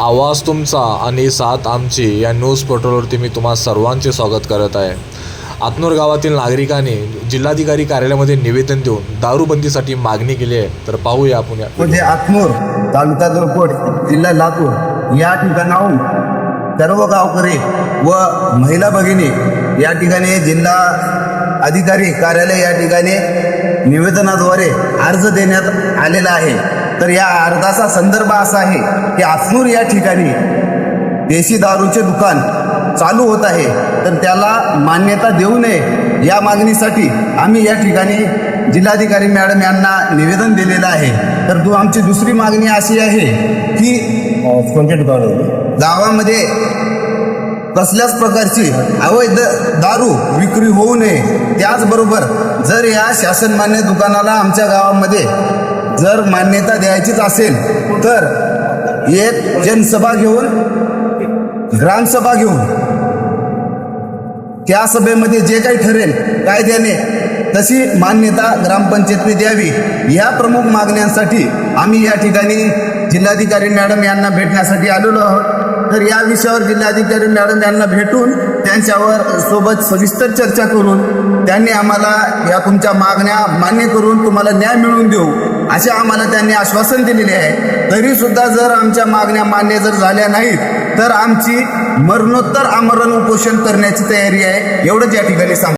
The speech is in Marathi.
आवाज तुमचा आणि साथ आमची या न्यूज पोर्टलवरती मी तुम्हा सर्वांचे स्वागत करत आहे. आतनूर गावातील नागरिकांनी जिल्हाधिकारी कार्यालयामध्ये निवेदन देऊन दारूबंदीसाठी मागणी केली आहे. तर पाहूया आपण या म्हणजे आत्मूर तालुका जोरकोट जिल्हा लातूर या ठिकाणाहून सर्व गावकरी व महिला भगिनी या ठिकाणी जिल्हा अधिकारी कार्यालय या ठिकाणी निवेदनाद्वारे अर्ज देण्यात आलेला आहे. तर या अर्जाचा संदर्भ असा आहे की आत्मूर या ठिकाणी देशी दारूचे दुकान चालू होत आहे. तर त्याला मान्यता देऊ नये या मागणीसाठी आम्ही या ठिकाणी जिल्हाधिकारी मॅडम यांना निवेदन दिलेलं आहे. तर तू आमची दुसरी मागणी अशी आहे की कोणत्या ठिकाणी गावामध्ये कसल्याच प्रकारची अवैध दारू विक्री होऊ नये. त्याचबरोबर जर या शासनमान्य दुकानाला आमच्या गावामध्ये जर मान्यता द्यायचीच असेल तर एक जनसभा घेऊन ग्रामसभा घेऊन त्या सभेमध्ये जे काही ठरेल कायद्याने तशी मान्यता ग्रामपंचायतने द्यावी. या प्रमुख मागण्यांसाठी आम्ही या ठिकाणी जिल्हाधिकारी मॅडम यांना भेटण्यासाठी आलेलो आहोत. तर या विषयावर जिल्हाधिकारी मॅडम यांना भेटून त्यांच्यावर सोबत सविस्तर चर्चा करून त्यांनी आम्हाला या तुमच्या मागण्या मान्य करून तुम्हाला न्याय मिळवून देऊ असे आम्हाला त्यांनी आश्वासन दिलेले आहे. तरी सुद्धा जर आमच्या मागण्या मान्य जर झाल्या नाहीत तर आमची मरणोत्तर आमरण उपोषण करण्याची तयारी आहे एवढंच या ठिकाणी सांग